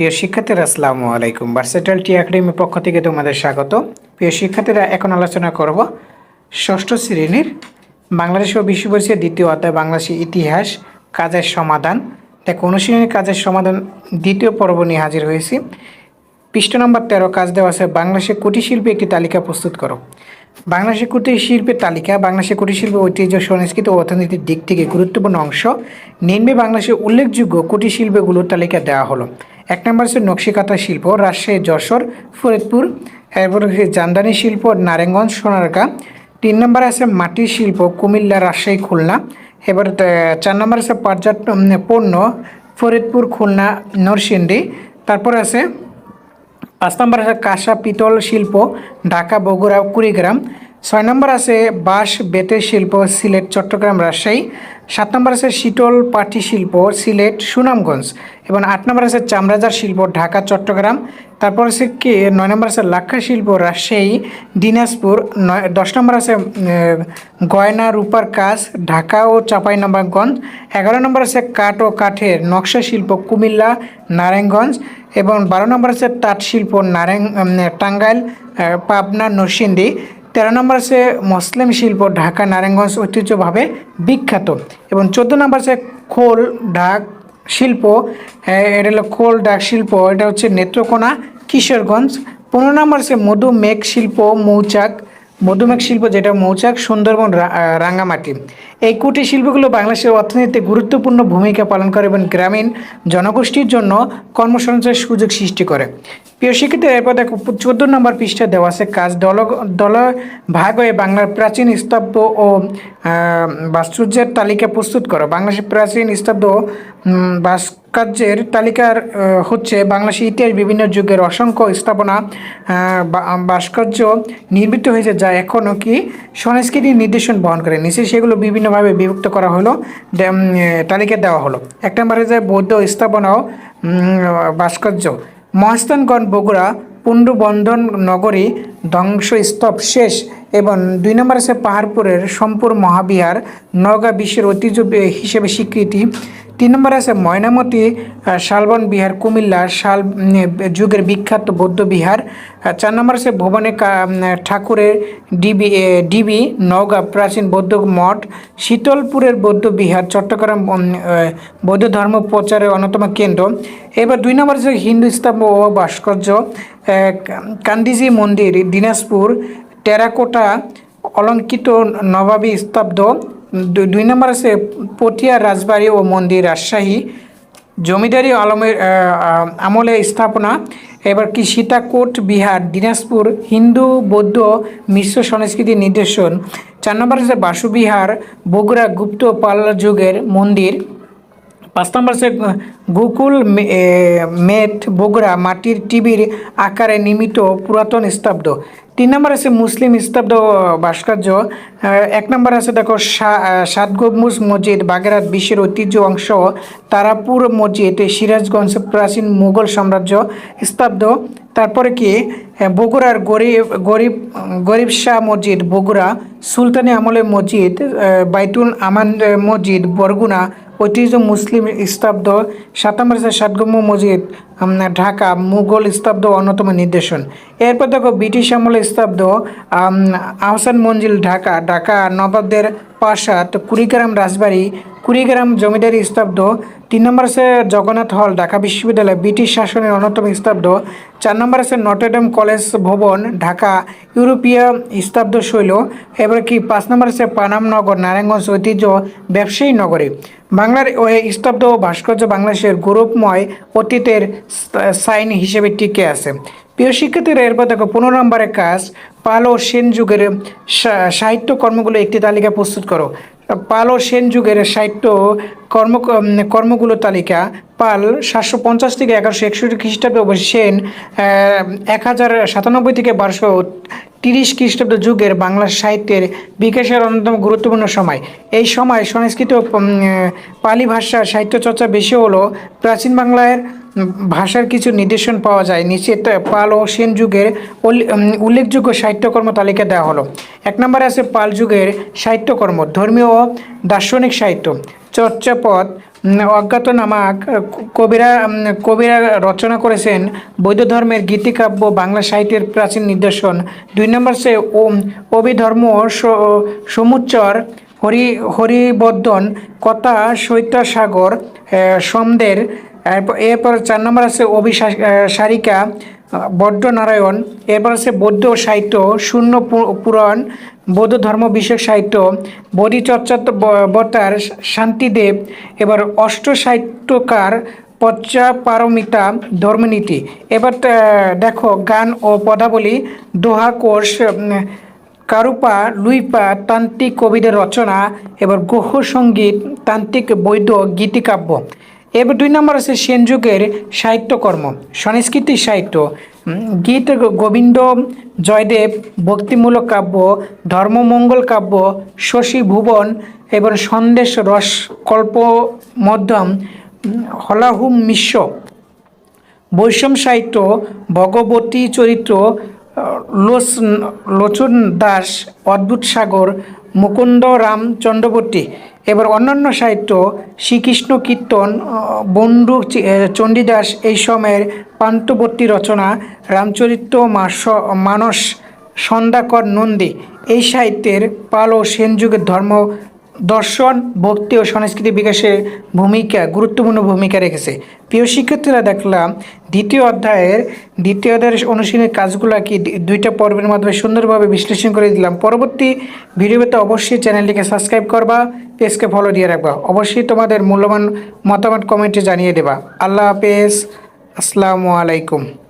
প্রিয় শিক্ষার্থীরা, আসসালামু আলাইকুম। ভার্সেটাল টি একাডেমির পক্ষ থেকে তোমাদের স্বাগত। প্রিয় শিক্ষার্থীরা, এখন আলোচনা করব ষষ্ঠ শ্রেণির বাংলাদেশ ও বিশ্ব পরিচয়ের দ্বিতীয় অধ্যায়, বাংলাদেশের ইতিহাস, কাজের সমাধান। দেখো অনুশীলনের কাজের সমাধান দ্বিতীয় পর্ব নিয়ে হাজির হয়েছি। পৃষ্ঠ নম্বর তেরো, কাজ দেওয়া আছে, বাংলাদেশের কুটির শিল্পে একটি তালিকা প্রস্তুত করো। বাংলাদেশের কুটির শিল্পের তালিকা, বাংলাদেশের কুটির শিল্প ঐতিহ্য, সংস্কৃতি ও অর্থনীতির দিক থেকে গুরুত্বপূর্ণ অংশ। নিম্নে বাংলাদেশের উল্লেখযোগ্য কুটির শিল্পগুলোর তালিকা দেওয়া হলো। এক নম্বর হচ্ছে নকশিকাঁথা শিল্প, রাজশাহী, যশোর, ফরিদপুর। এরপর হচ্ছে জামদানি শিল্প, নারায়ণগঞ্জ, সোনারগাঁ। তিন নম্বর আছে মাটির শিল্প, কুমিল্লা, রাজশাহী, খুলনা। এবার চার নম্বর আছে পর্যটন পণ্য, ফরিদপুর, খুলনা, নরসিংদী। তারপর আছে পাঁচ নম্বর আছে কাঁসা পিতল শিল্প, ঢাকা, বগুড়া, কুড়িগ্রাম। ছয় নম্বর আছে বাঁশ বেতের শিল্প, সিলেট, চট্টগ্রাম, রাজশাহী। সাত নম্বর আছে শীতল পাটি শিল্প, সিলেট, সুনামগঞ্জ। এবং আট নম্বর আছে চামড়াজার শিল্প, ঢাকা, চট্টগ্রাম। তারপর আছে কি? নয় নম্বর আছে লাক্ষা শিল্প, রাজশাহী, দিনাজপুর। নয়, দশ নম্বর আছে গয়না, রূপার কাজ, ঢাকা ও চাঁপাইনবাবগঞ্জ। এগারো নম্বর আছে কাঠ ও কাঠের নকশা শিল্প, কুমিল্লা, নারায়ণগঞ্জ। এবং বারো নম্বর আছে তাঁত শিল্প, নারায়ণ টাঙ্গাইল পাবনা, নরসিংদী। তেরো নম্বর আছে মুসলিম শিল্প ঢাকা নারায়ণগঞ্জ ঐতিহ্যভাবে বিখ্যাত। এবং চোদ্দ নম্বর আছে খোল ডাক শিল্প। এটা হলো খোল ডাক শিল্প, এটা হচ্ছে নেত্রকোনা কিশোরগঞ্জ। পনেরো নম্বর আছে মধু মেঘ শিল্প, মৌচাক। মধুমেঘ শিল্প যেটা মৌচাক সুন্দরবন রাঙ্গামাটি। এই কুটির শিল্পগুলো বাংলাদেশের অর্থনীতিতে গুরুত্বপূর্ণ ভূমিকা পালন করে এবং গ্রামীণ জনগোষ্ঠীর জন্য কর্মসংস্থানের সুযোগ সৃষ্টি করে। প্রিয় শিক্ষিত এরপর দেখো চোদ্দ নম্বর পৃষ্ঠা দেওয়া আছে কাজ দল দল ভাগ হয়ে বাংলার প্রাচীন স্তব্ধ ও আহ, ভাস্কর্যের তালিকা প্রস্তুত করো। বাংলাদেশের প্রাচীন স্তব্ধ ভাস্কর্যের তালিকার হচ্ছে বাংলাদেশের ইতিহাস বিভিন্ন যুগের অসংখ্য স্থাপনা ভাস্কর্য নির্মিত হয়েছে যা এখনও কি সংস্কৃতির নির্দেশন বহন করে। নিচে সেগুলো বিভিন্নভাবে বিভক্ত করা হলো তালিকা দেওয়া হলো। এক নম্বরে যায় বৌদ্ধ স্থাপনা ও উম, ভাস্কর্য। মহাস্থানগঞ্জ বগুড়া পুণ্ডবন্ধন নগরী ধ্বংসস্তূপ শেষ এবং দুই নম্বর আছে পাহাড়পুরের সম্পুর মহাবিহার নওগাঁ বিশ্বের ঐতিহ্য হিসেবে স্বীকৃতি। তিন নম্বর আছে ময়নামতি শালবন বিহার, কুমিল্লা, শাল যুগের বিখ্যাত বৌদ্ধ বিহার। চার নম্বর আছে ভুবনে ঠাকুরের ডিবি ডিবি, নওগাঁ প্রাচীন বৌদ্ধ মঠ, শীতলপুরের বৌদ্ধ বিহার, চট্টগ্রাম বৌদ্ধ ধর্ম প্রচারের অন্যতম কেন্দ্র। এবার দুই নম্বর আছে হিন্দু স্তম্ভ ও ভাস্কর্য কান্দিজি মন্দির, দিনাজপুর, টেরাকোটা, অলঙ্কিত নবাবী স্তব্ধ দুই নম্বর আছে পটিয়া রাজবাড়ী ও মন্দির রাজশাহী। জমিদারি আলমের আমলে স্থাপনা। এবার কি সীতাকোট, বিহার, দিনাজপুর, হিন্দু, বৌদ্ধ, মিশ্র সংস্কৃতির নিদর্শন। চার নম্বর আছে বাসুবিহার, বগুড়া গুপ্ত পাল্লা যুগের মন্দির। পাঁচ নম্বর আছে গোকুল মেট, বগুড়া, মাটির টিভির আকারে নির্মিত পুরাতন স্তব্ধ। তিন নম্বর আছে মুসলিম স্তব্ধ ভাস্কর্য। এক নম্বর আছে দেখো সাত গম্বুজ মসজিদ, বাগেরহাট বিশ্বের ঐতিহ্য অংশ, তারাপুর মসজিদ, সিরাজগঞ্জ প্রাচীন মুঘল সাম্রাজ্য স্তব্ধ। তারপরে কি? বগুড়ার গরিব গরিব গরিব শাহ মসজিদ, বগুড়া সুলতানি আমলে মসজিদ বাইতুল আমান মসজিদ, বরগুনা ঐতিহ্য মুসলিম স্তব্ধ সাতাম্বর সাতগম্য মসজিদ ঢাকা, মুঘল স্তব্ধ অন্যতম নির্দেশন এরপর দেখো ব্রিটিশ আমল স্তব্ধ আহসান মঞ্জিল, ঢাকা ঢাকা নবাবদের প্রাসাদ কুড়িগ্রাম রাজবাড়ি কুড়িগ্রাম জমিদারি স্তব্ধ, তিন নম্বর আছে জগন্নাথ হল, ঢাকা বিশ্ববিদ্যালয়, ব্রিটিশ শাসনের অন্যতম স্তব্ধ, চার নম্বর আছে নটরডেম কলেজ ভবন, ঢাকা ইউরোপীয় স্তব্ধ শৈল এবার কি পাঁচ নম্বর আছে পানামনগর নারায়ণগঞ্জ ঐতিহ্য ব্যবসায়ী নগরী। বাংলার ওই স্তব্ধ ভাস্কর্য বাংলাদেশের গৌরবময় অতীতের সাইন হিসেবে টিকে আছে। প্রিয় শিক্ষার্থীরা, এরপর দেখো পনেরো নম্বরের কাজ, পাল ও সেন যুগের সাহিত্য কর্মগুলো একটি তালিকা প্রস্তুত করো। পাল সেন যুগের সাহিত্য কর্ম কর্মগুলো তালিকা পাল সাতশো পঞ্চাশ থেকে এগারোশো একষট্টি খ্রিস্টাব্দ ও সেন এক হাজার সাতানব্বই থেকে বারোশো তিরিশ খ্রিস্টাব্দ যুগের বাংলা সাহিত্যের বিকাশের অন্যতম গুরুত্বপূর্ণ সময়। এই সময় সংস্কৃত পালি ভাষার সাহিত্য চর্চা বেশি হলো প্রাচীন বাংলার ভাষার কিছু নির্দেশন পাওয়া যায়। নিচে পাল ও সেন যুগের উল্লেখযোগ্য সাহিত্যকর্ম তালিকা দেওয়া হলো। এক নম্বরে আছে পাল যুগের সাহিত্যকর্ম, ধর্মীয় ও দার্শনিক সাহিত্য। চর্চাপদ উম, অজ্ঞাতনামা ক- কবিরা কবিরা রচনা করেছেন বৌদ্ধ ধর্মের গীতিকাব্য বাংলা সাহিত্যের প্রাচীন নিদর্শন। দুই নম্বর সে অভিধর্ম সমুচ্চর হরি হরিবর্ধন কথা শৈত্যসাগর সমদের এরপর চার নম্বর আছে অভিসারিকা বড্ড নারায়ণ এরপর আছে বৌদ্ধ সাহিত্য শূন্য পুরাণ বৌদ্ধ ধর্ম বিষয়ক সাহিত্য বোধিচর্চাবতার শান্তিদেব, এবার অষ্ট সাহিত্যকার পর্যাপারমিতা ধর্মনীতি। এবার দেখো, গান ও পদাবলী, দোহা কোষ কারুপা, লুইপা, তান্ত্রিক কবিদের রচনা, এবার গ্রহ সংগীত, তান্ত্রিক বৈদ্য, গীতিকাব্য। এবার দুই নম্বর আছে সেন যুগের সাহিত্যকর্ম সংস্কৃতি সাহিত্য। গীত গোবিন্দ, জয়দেব, ভক্তিমূলক কাব্য, ধর্মমঙ্গল কাব্য, শশী ভুবন এবং সন্দেশ রস কল্প মধ্যম হলাহুম মিশ্র। বৈষম সাহিত্য, ভগবতী চরিত্র লোচ, লোচন দাস, অদ্ভুত সাগর, মুকুন্দ রাম চন্দ্রবর্তী এবার অন্যান্য সাহিত্য, শ্রীকৃষ্ণ কীর্তন বন্ধু চণ্ডীদাস এই সময়ের পান্তবর্তী রচনা রামচরিত্র মানস, সন্ধ্যাকর নন্দী এই সাহিত্যের পাল ও সেনযুগের ধর্ম দর্শন, ভক্তি ও সংস্কৃতি বিকাশে ভূমিকা, গুরুত্বপূর্ণ ভূমিকা রেখেছে। প্রিয় শিক্ষার্থীরা, দেখলাম দ্বিতীয় অধ্যায়ের দ্বিতীয় অধ্যায়ের অনুশীলনের কাজগুলো কি দুইটা পর্বের মাধ্যমে সুন্দরভাবে বিশ্লেষণ করে দিলাম। পরবর্তী ভিডিওতে অবশ্যই চ্যানেলটিকে সাবস্ক্রাইব করবা, পেজকে ফলো দিয়ে রাখবা। অবশ্যই তোমাদের মূল্যবান মতামত কমেন্টে জানিয়ে দেবা। আল্লাহ হাফেজ। আসসালামু আলাইকুম।